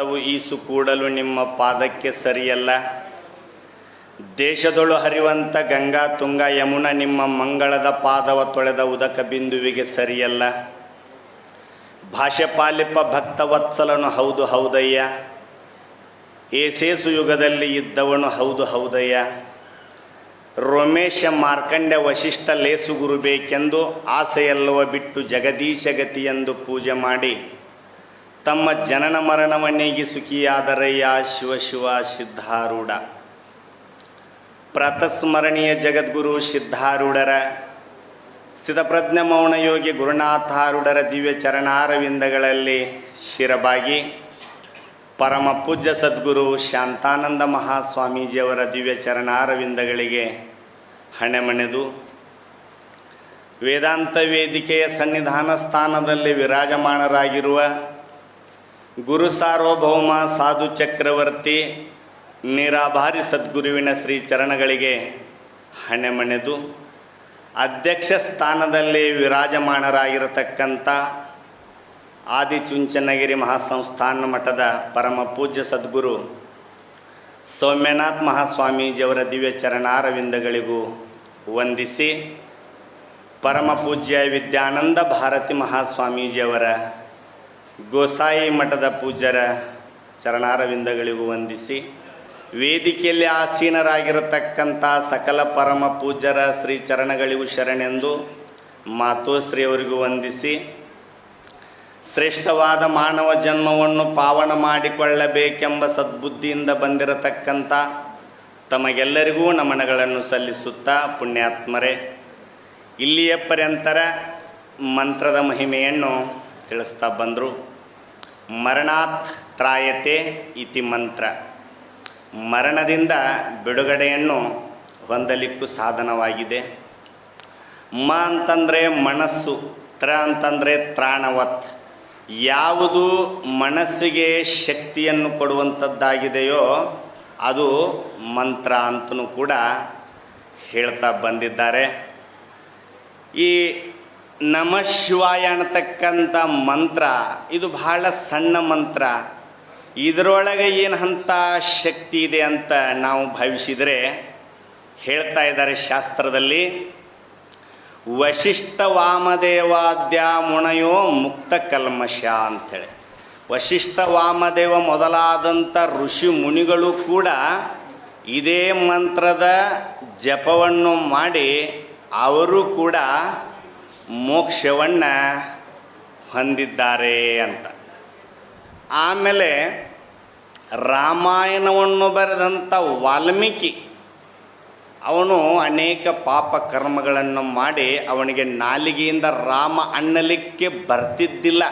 ತವು ಈಸು ಕೂಡಲು ನಿಮ್ಮ ಪಾದಕ್ಕೆ ಸರಿಯಲ್ಲ. ದೇಶದೊಳು ಹರಿವಂತ ಗಂಗಾ, ತುಂಗ, ಯಮುನ ನಿಮ್ಮ ಮಂಗಳದ ಪಾದವ ತೊಳೆದ ಉದಕ ಬಿಂದುವಿಗೆ ಸರಿಯಲ್ಲ. ಭಾಷೆ ಪಾಲಿಪ ಭಕ್ತವತ್ಸಲನು, ಹೌದು ಹೌದಯ್ಯ. ಏಸೇಸು ಯುಗದಲ್ಲಿ ಇದ್ದವನು, ಹೌದು ಹೌದಯ್ಯ. ರೋಮೇಶ ಮಾರ್ಕಂಡ್ಯ ವಶಿಷ್ಠ ಲೇಸುಗುರು ಬೇಕೆಂದು ಆಸೆಯಲ್ಲವ ಬಿಟ್ಟು ಜಗದೀಶಗತಿಯೆಂದು ಪೂಜೆ ಮಾಡಿ ತಮ್ಮ ಜನನ ಮರಣವನ್ನೇಗಿ ಸುಖಿಯಾದರಯ್ಯ ಶಿವ ಶಿವ ಸಿದ್ಧಾರೂಢ. ಪ್ರಾತಸ್ಮರಣೀಯ ಜಗದ್ಗುರು ಸಿದ್ಧಾರೂಢರ, ಸ್ಥಿತಪ್ರಜ್ಞ ಮೌನಯೋಗಿ ಗುರುನಾಥಾರೂಢರ ದಿವ್ಯ ಚರಣಾರವಿಂದಗಳಲ್ಲಿ ಶಿರಬಾಗಿ, ಪರಮ ಪೂಜ್ಯ ಸದ್ಗುರು ಶಾಂತಾನಂದ ಮಹಾಸ್ವಾಮೀಜಿಯವರ ದಿವ್ಯ ಚರಣಾರವಿಂದಗಳಿಗೆ ಹಣೆಮಣೆದು. ವೇದಾಂತ ವೇದಿಕೆಯ ಸನ್ನಿಧಾನ ಸ್ಥಾನದಲ್ಲಿ ವಿರಾಜಮಾನರಾಗಿರುವ ಗುರು ಸಾರ್ವಭೌಮ ಸಾಧು ಚಕ್ರವರ್ತಿ, ನಿರಾಭಾರಿ ಸದ್ಗುರುವಿನ ಶ್ರೀ ಚರಣಗಳಿಗೆ ಹಣೆಮಣೆದು, ಅಧ್ಯಕ್ಷ ಸ್ಥಾನದಲ್ಲಿ ವಿರಾಜಮಾನರಾಗಿರತಕ್ಕಂಥ ಆದಿಚುಂಚನಗಿರಿ ಮಹಾಸಂಸ್ಥಾನ ಮಠದ ಪರಮ ಪೂಜ್ಯ ಸದ್ಗುರು ಸೌಮ್ಯನಾಥ್ ಮಹಾಸ್ವಾಮೀಜಿಯವರ ದಿವ್ಯ ಚರಣಾರವಿಂದಗಳಿಗೂ ವಂದಿಸಿ, ಪರಮ ಪೂಜ್ಯ ವಿದ್ಯಾನಂದ ಭಾರತಿ ಮಹಾಸ್ವಾಮೀಜಿಯವರ ಗೋಸಾಯಿ ಮಠದ ಪೂಜ್ಯರ ಚರಣಾರವಿಂದಗಳಿಗೂ ವಂದಿಸಿ, ವೇದಿಕೆಯಲ್ಲಿ ಆಸೀನರಾಗಿರತಕ್ಕಂಥ ಸಕಲ ಪರಮ ಪೂಜ್ಯರ ಶ್ರೀ ಚರಣಗಳಿಗೂ ಶರಣೆಂದು ಮಾತೋಶ್ರೀಯವರಿಗೂ ವಂದಿಸಿ, ಶ್ರೇಷ್ಠವಾದ ಮಾನವ ಜನ್ಮವನ್ನು ಪಾವನ ಮಾಡಿಕೊಳ್ಳಬೇಕೆಂಬ ಸದ್ಬುದ್ಧಿಯಿಂದ ಬಂದಿರತಕ್ಕಂಥ ತಮಗೆಲ್ಲರಿಗೂ ನಮನಗಳನ್ನು ಸಲ್ಲಿಸುತ್ತಾ ಪುಣ್ಯಾತ್ಮರೇ, ಇಲ್ಲಿಯ ಪರ್ಯಂತರ ಮಂತ್ರದ ಮಹಿಮೆಯನ್ನು ತಿಳಿಸ್ತಾ ಬಂದರು. ಮರಣಾತ್ ತ್ರಾಯತೆ ಇತಿ ಮಂತ್ರ. ಮರಣದಿಂದ ಬಿಡುಗಡೆಯನ್ನು ಹೊಂದಲಿಕ್ಕೂ ಸಾಧನವಾಗಿದೆ. ಮ ಅಂತಂದರೆ ಮನಸ್ಸು, ತ್ರ ಅಂತಂದರೆ ತ್ರಾಣವತ್. ಯಾವುದು ಮನಸ್ಸಿಗೆ ಶಕ್ತಿಯನ್ನು ಕೊಡುವಂಥದ್ದಾಗಿದೆಯೋ ಅದು ಮಂತ್ರ ಅಂತಲೂ ಕೂಡ ಹೇಳ್ತಾ ಬಂದಿದ್ದಾರೆ. ಈ ನಮ ಶಿವಾಯ ಅನ್ನತಕ್ಕಂಥ ಮಂತ್ರ, ಇದು ಬಹಳ ಸಣ್ಣ ಮಂತ್ರ. ಇದರೊಳಗೆ ಏನು ಹಂತ ಶಕ್ತಿ ಇದೆ ಅಂತ ನಾವು ಭಾವಿಸಿದರೆ, ಹೇಳ್ತಾ ಇದ್ದಾರೆ ಶಾಸ್ತ್ರದಲ್ಲಿ ವಶಿಷ್ಠ ವಾಮದೇವಾದ್ಯ ಮುಣಯೋ ಮುಕ್ತ ಕಲ್ಮಶ ಅಂಥೇಳಿ. ವಶಿಷ್ಠ ವಾಮದೇವ ಮೊದಲಾದಂಥ ಋಷಿ ಮುನಿಗಳು ಕೂಡ ಇದೇ ಮಂತ್ರದ ಜಪವನ್ನು ಮಾಡಿ, ಅವರು ಕೂಡ ಮೋಕ್ಷವನ್ನು ಹೊಂದಿದ್ದಾರೆ ಅಂತ. ಆಮೇಲೆ ರಾಮಾಯಣವನ್ನು ಬರೆದಂಥ ವಾಲ್ಮೀಕಿ, ಅವನು ಅನೇಕ ಪಾಪ ಕರ್ಮಗಳನ್ನು ಮಾಡಿ ಅವನಿಗೆ ನಾಲಿಗೆಯಿಂದ ರಾಮ ಅನ್ನಲಿಕ್ಕೆ ಬರ್ತಿದ್ದಿಲ್ಲ.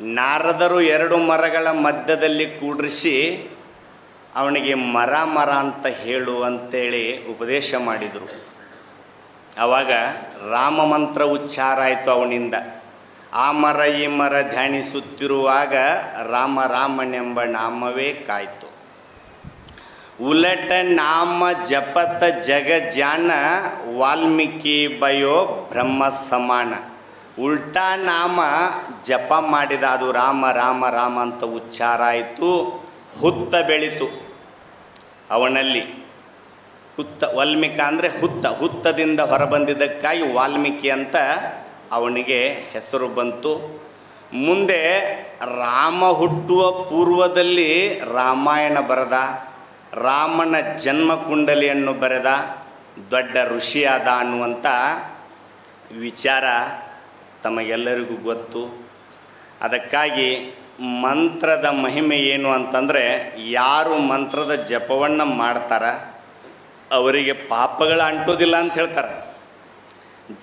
ನಾರದರು ಎರಡು ಮರಗಳ ಮಧ್ಯದಲ್ಲಿ ಕೂಡಿಸಿ ಅವನಿಗೆ ಮರ ಮರ ಅಂತ ಹೇಳು ಅಂತೇಳಿ ಉಪದೇಶ ಮಾಡಿದರು. ಆವಾಗ ರಾಮ ಮಂತ್ರ ಉಚ್ಚಾರ ಆಯಿತು ಅವನಿಂದ. ಆ ಮರ ಈ ಮರ ಧ್ಯಾನಿಸುತ್ತಿರುವಾಗ ರಾಮ ರಾಮನೆಂಬ ನಾಮವೇ ಕಾಯ್ತು. ಉಲಟ ನಾಮ ಜಪತ ಜಗ ಜಾನ ವಾಲ್ಮೀಕಿ ಬಯೋ ಬ್ರಹ್ಮ ಸಮಾನ. ಉಲ್ಟಾ ನಾಮ ಜಪ ಮಾಡಿದ ಅದು ರಾಮ ರಾಮ ರಾಮ ಅಂತ ಉಚ್ಚಾರ ಆಯಿತು. ಹುತ್ತ ಬೆಳೀತು ಅವನಲ್ಲಿ. ಹುತ್ತ ವಾಲ್ಮೀಕ ಅಂದರೆ ಹುತ್ತ. ಹುತ್ತದಿಂದ ಹೊರಬಂದಿದ್ದಕ್ಕಾಗಿ ವಾಲ್ಮೀಕಿ ಅಂತ ಅವನಿಗೆ ಹೆಸರು ಬಂತು. ಮುಂದೆ ರಾಮ ಹುಟ್ಟುವ ಪೂರ್ವದಲ್ಲಿ ರಾಮಾಯಣ ಬರೆದ, ರಾಮನ ಜನ್ಮ ಕುಂಡಲಿಯನ್ನು ಬರೆದ, ದೊಡ್ಡ ಋಷಿಯಾದ ಅನ್ನುವಂಥ ವಿಚಾರ ತಮಗೆಲ್ಲರಿಗೂ ಗೊತ್ತು. ಅದಕ್ಕಾಗಿ ಮಂತ್ರದ ಮಹಿಮೆ ಏನು ಅಂತಂದರೆ ಯಾರು ಮಂತ್ರದ ಜಪವನ್ನು ಮಾಡ್ತಾರ ಅವರಿಗೆ ಪಾಪಗಳು ಅಂಟೋದಿಲ್ಲ ಅಂತ ಹೇಳ್ತಾರೆ.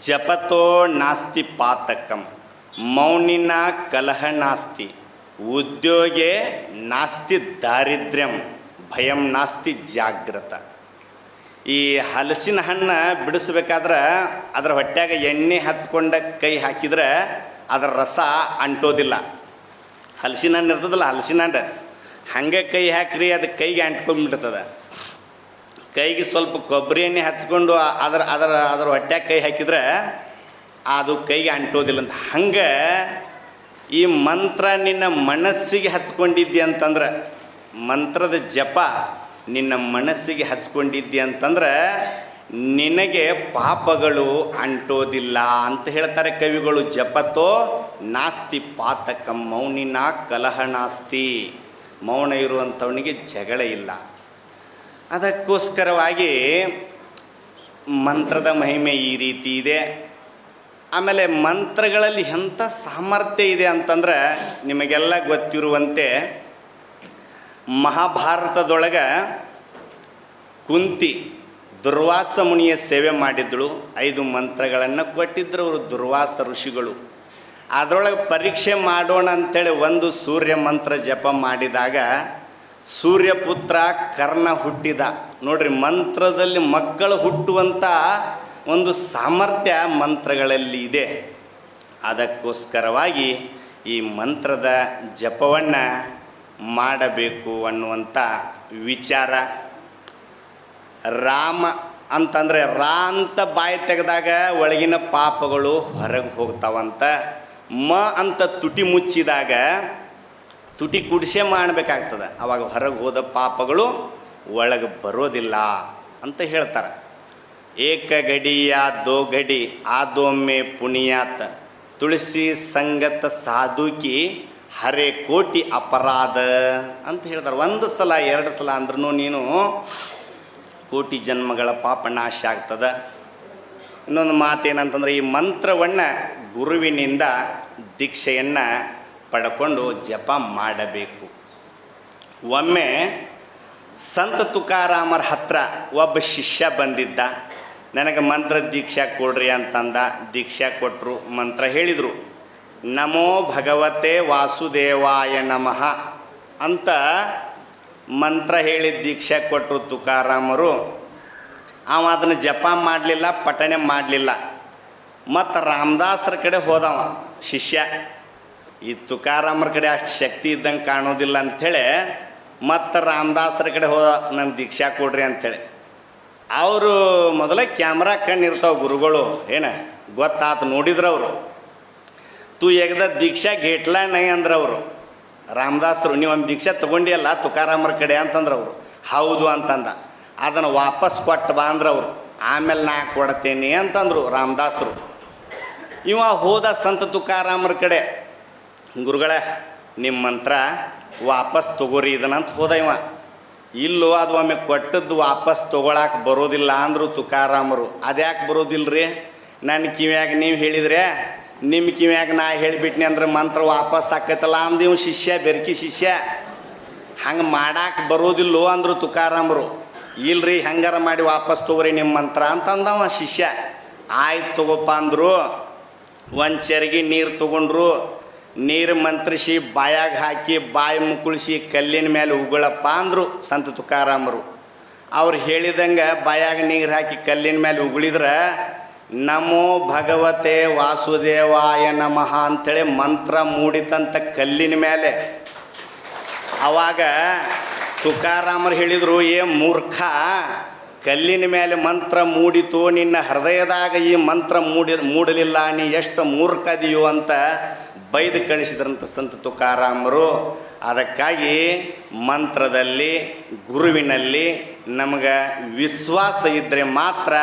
ಜಪತೋ ನಾಸ್ತಿ ಪಾತಕಂ, ಮೌನಿನ ಕಲಹ ನಾಸ್ತಿ, ಉದ್ಯೋಗೆ ನಾಸ್ತಿ ದಾರಿದ್ರ್ಯಂ, ಭಯಂ ನಾಸ್ತಿ ಜಾಗ್ರತ. ಈ ಹಲಸಿನ ಹಣ್ಣು ಬಿಡಿಸ್ಬೇಕಾದ್ರೆ ಅದರ ಹೊಟ್ಟೆಗ ಎಣ್ಣೆ ಹಚ್ಕೊಂಡ ಕೈ ಹಾಕಿದ್ರೆ ಅದರ ರಸ ಅಂಟೋದಿಲ್ಲ. ಹಲಸಿನ ಹಣ್ಣು ಇರ್ತದಲ್ಲ, ಹಲಸಿನ ಹಣ್ಣು, ಹಾಗೆ ಕೈ ಹಾಕ್ರಿ, ಅದು ಕೈಗೆ ಅಂಟ್ಕೊಂಡ್ಬಿಡ್ತದೆ ಕೈಗೆ ಸ್ವಲ್ಪ ಕೊಬ್ಬರಿ ಎಣ್ಣೆ ಹಚ್ಕೊಂಡು ಅದರ ಅದರ ಅದರ ಹೊಟ್ಟೆಗೆ ಕೈ ಹಾಕಿದ್ರೆ ಅದು ಕೈಗೆ ಅಂಟೋದಿಲ್ಲ ಅಂತ. ಹಂಗೆ ಈ ಮಂತ್ರ ನಿನ್ನ ಮನಸ್ಸಿಗೆ ಹಚ್ಕೊಂಡಿದ್ದೆ ಅಂತಂದ್ರೆ, ಮಂತ್ರದ ಜಪ ನಿನ್ನ ಮನಸ್ಸಿಗೆ ಹಚ್ಕೊಂಡಿದ್ದೆ ಅಂತಂದ್ರೆ, ನಿನಗೆ ಪಾಪಗಳು ಅಂಟೋದಿಲ್ಲ ಅಂತ ಹೇಳ್ತಾರೆ ಕವಿಗಳು. ಜಪತೋ ನಾಸ್ತಿ ಪಾತಕ, ಮೌನಿನ ಕಲಹ ನಾಸ್ತಿ. ಮೌನ ಇರುವಂಥವನಿಗೆ ಜಗಳ ಇಲ್ಲ. ಅದಕ್ಕೋಸ್ಕರವಾಗಿ ಮಂತ್ರದ ಮಹಿಮೆ ಈ ರೀತಿ ಇದೆ. ಆಮೇಲೆ ಮಂತ್ರಗಳಲ್ಲಿ ಎಂಥ ಸಾಮರ್ಥ್ಯ ಇದೆ ಅಂತಂದ್ರೆ ನಿಮಗೆಲ್ಲ ಗೊತ್ತಿರುವಂತೆ ಮಹಾಭಾರತದೊಳಗೆ ಕುಂತಿ ದುರ್ವಾಸ ಮುನಿಯ ಸೇವೆ ಮಾಡಿದ್ದಳು. ಐದು ಮಂತ್ರಗಳನ್ನು ಕೊಟ್ಟಿದ್ದರು ಅವರು ದುರ್ವಾಸ ಋಷಿಗಳು. ಅದರೊಳಗೆ ಪರೀಕ್ಷೆ ಮಾಡೋಣ ಅಂತೇಳಿ ಒಂದು ಸೂರ್ಯ ಮಂತ್ರ ಜಪ ಮಾಡಿದಾಗ ಸೂರ್ಯಪುತ್ರ ಕರ್ಣ ಹುಟ್ಟಿದ. ನೋಡ್ರಿ, ಮಂತ್ರದಲ್ಲಿ ಮಕ್ಕಳು ಹುಟ್ಟುವಂಥ ಒಂದು ಸಾಮರ್ಥ್ಯ ಮಂತ್ರಗಳಲ್ಲಿ ಇದೆ. ಅದಕ್ಕೋಸ್ಕರವಾಗಿ ಈ ಮಂತ್ರದ ಜಪವನ್ನು ಮಾಡಬೇಕು ಅನ್ನುವಂಥ ವಿಚಾರ. ರಾಮ ಅಂತಂದರೆ ರಾ ಅಂತ ಬಾಯಿ ತೆಗೆದಾಗ ಒಳಗಿನ ಪಾಪಗಳು ಹೊರಗೆ ಹೋಗ್ತಾವಂತ. ಮ ಅಂತ ತುಟಿ ಮುಚ್ಚಿದಾಗ ತುಟಿ ಕುಡಿಸೆ ಮಾಡಬೇಕಾಗ್ತದೆ. ಅವಾಗ ಹೊರಗೆ ಹೋದ ಪಾಪಗಳು ಒಳಗೆ ಬರೋದಿಲ್ಲ ಅಂತ ಹೇಳ್ತಾರೆ. ಏಕ ಗಡಿಯ ದೋ ಗಡಿ ಆದೊಮ್ಮೆ ಪುಣಿಯಾತ್, ತುಳಸಿ ಸಂಗತ ಸಾಧುಕಿ ಹರೆ ಕೋಟಿ ಅಪರಾಧ ಅಂತ ಹೇಳ್ತಾರೆ. ಒಂದು ಸಲ, ಎರಡು ಸಲ ಅಂದ್ರೂ ನೀನು ಕೋಟಿ ಜನ್ಮಗಳ ಪಾಪ ನಾಶ ಆಗ್ತದೆ. ಇನ್ನೊಂದು ಮಾತೇನಂತಂದ್ರೆ ಈ ಮಂತ್ರವನ್ನು ಗುರುವಿನಿಂದ ದೀಕ್ಷೆಯನ್ನು ಪಡ್ಕೊಂಡು ಜಪ ಮಾಡಬೇಕು. ಒಮ್ಮೆ ಸಂತ ತುಕಾರಾಮರ ಹತ್ರ ಒಬ್ಬ ಶಿಷ್ಯ ಬಂದಿದ್ದ. ನನಗೆ ಮಂತ್ರ ದೀಕ್ಷೆ ಕೊಡ್ರಿ ಅಂತಂದ. ದೀಕ್ಷೆ ಕೊಟ್ಟರು ಮಂತ್ರ ಹೇಳಿದರು. ನಮೋ ಭಗವತೆ ವಾಸುದೇವಾಯ ನಮಃ ಅಂತ ಮಂತ್ರ ಹೇಳಿ ದೀಕ್ಷೆ ಕೊಟ್ಟರು ತುಕಾರಾಮರು. ಅವ ಅದನ್ನು ಜಪ ಮಾಡಲಿಲ್ಲ ಪಠನೆ ಮಾಡಲಿಲ್ಲ. ಮತ್ತು ರಾಮದಾಸರ ಕಡೆ ಹೋದವ ಶಿಷ್ಯ. ಈ ತುಕಾರಾಮರ ಕಡೆ ಅಷ್ಟು ಶಕ್ತಿ ಇದ್ದಂಗೆ ಕಾಣೋದಿಲ್ಲ ಅಂಥೇಳಿ, ಮತ್ತು ರಾಮದಾಸರ ಕಡೆ ಹೋದ ನಂಗೆ ದೀಕ್ಷಾ ಕೊಡ್ರಿ ಅಂಥೇಳಿ. ಅವರು ಮೊದಲೇ ಕ್ಯಾಮ್ರಾ ಕಣ್ಣಿರ್ತಾವೆ ಗುರುಗಳು, ಏನ? ಗೊತ್ತಾತು, ನೋಡಿದ್ರು ಅವರು. ತು ಎಗ್ದ ದೀಕ್ಷಾ ಗೇಟ್ಲ ನೈ ಅಂದ್ರೆ ಅವರು. ರಾಮದಾಸರು, ನೀವು ಒಂದು ದೀಕ್ಷೆ ತೊಗೊಂಡಿಯಲ್ಲ ತುಕಾರಾಮರ ಕಡೆ? ಅಂತಂದ್ರೆ ಅವರು. ಹೌದು ಅಂತಂದ. ಅದನ್ನು ವಾಪಸ್ ಕೊಟ್ಟು ಬಾ ಅಂದ್ರೆ ಅವರು. ಆಮೇಲೆ ನಾ ಕೊಡ್ತೇನೆ ಅಂತಂದರು ರಾಮದಾಸರು. ಇವ ಹೋದ ಸಂತ ತುಕಾರಾಮರ ಕಡೆ. ಗುರುಗಳೇ ನಿಮ್ಮ ಮಂತ್ರ ವಾಪಸ್ ತಗೋರಿ ಇದನ್ನಂತ ಹೋದ ಇವ. ಇಲ್ಲೋ ಅದು ಒಮ್ಮೆ ಕೊಟ್ಟದ್ದು ವಾಪಸ್ ತೊಗೊಳಕ್ಕೆ ಬರೋದಿಲ್ಲ ಅಂದರು ತುಕಾರಾಮರು. ಅದ್ಯಾಕೆ ಬರೋದಿಲ್ಲ ರೀ ನನ್ನ ಕಿವ್ಯಾಗ ನೀವು ಹೇಳಿದ್ರೆ ನಿಮ್ಮ ಕಿವ್ಯಾಗ ನಾ ಹೇಳಿಬಿಟ್ನಿ ಅಂದ್ರೆ ಮಂತ್ರ ವಾಪಸ್ ಆಕೈತಲ್ಲ ಅಂದಿವ್ ಶಿಷ್ಯ, ಬೆರ್ಕಿ ಶಿಷ್ಯ. ಹಂಗೆ ಮಾಡಾಕೆ ಬರೋದಿಲ್ಲೋ ಅಂದರು ತುಕಾರಾಮರು. ಇಲ್ರಿ, ಹಂಗಾರ ಮಾಡಿ ವಾಪಸ್ ತಗೋರಿ ನಿಮ್ಮ ಮಂತ್ರ ಅಂತಂದವ ಶಿಷ್ಯ. ಆಯ್ತು ತಗೋಪ್ಪ ಅಂದರು, ಒಂದು ಚರಿಗೆ ನೀರು ತಗೊಂಡ್ರು ನೀರು ಮಂತ್ರಿಸಿ ಬಾಯಾಗ ಹಾಕಿ ಬಾಯಿ ಮುಕ್ಕುಳಿಸಿ ಕಲ್ಲಿನ ಮೇಲೆ ಉಗುಳಪ್ಪ ಅಂದರು ಸಂತ ತುಕಾರಾಮರು. ಅವ್ರು ಹೇಳಿದಂಗೆ ಬಾಯಾಗ ನೀರು ಹಾಕಿ ಕಲ್ಲಿನ ಮೇಲೆ ಉಗುಳಿದ್ರೆ, ನಮೋ ಭಗವತೆ ವಾಸುದೇವಾಯ ನಮಃ ಅಂಥೇಳಿ ಮಂತ್ರ ಮೂಡಿತಂತ ಕಲ್ಲಿನ ಮೇಲೆ ಅವಾಗ ತುಕಾರಾಮರು ಹೇಳಿದರು, ಏ ಮೂರ್ಖ, ಕಲ್ಲಿನ ಮೇಲೆ ಮಂತ್ರ ಮೂಡಿತು, ನಿನ್ನ ಹೃದಯದಾಗ ಈ ಮಂತ್ರ ಮೂಡಿ, ಮೂಡಲಿಲ್ಲ, ನೀ ಎಷ್ಟು ಮೂರ್ಖದಿಯೋ ಅಂತ ಬೈದು ಕಳಿಸಿದ್ರಂಥ ಸಂತ ತುಕಾರಾಮರು. ಅದಕ್ಕಾಗಿ ಮಂತ್ರದಲ್ಲಿ, ಗುರುವಿನಲ್ಲಿ ನಮಗೆ ವಿಶ್ವಾಸ ಇದ್ದರೆ ಮಾತ್ರ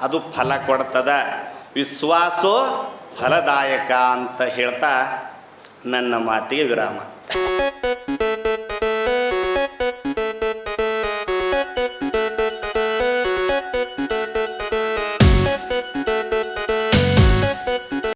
ಅದು ಫಲ ಕೊಡ್ತದ. ವಿಶ್ವಾಸೋ ಫಲದಾಯಕ ಅಂತ ಹೇಳ್ತಾ ನನ್ನ ಮಾತಿಗೆ ವಿರಾಮ.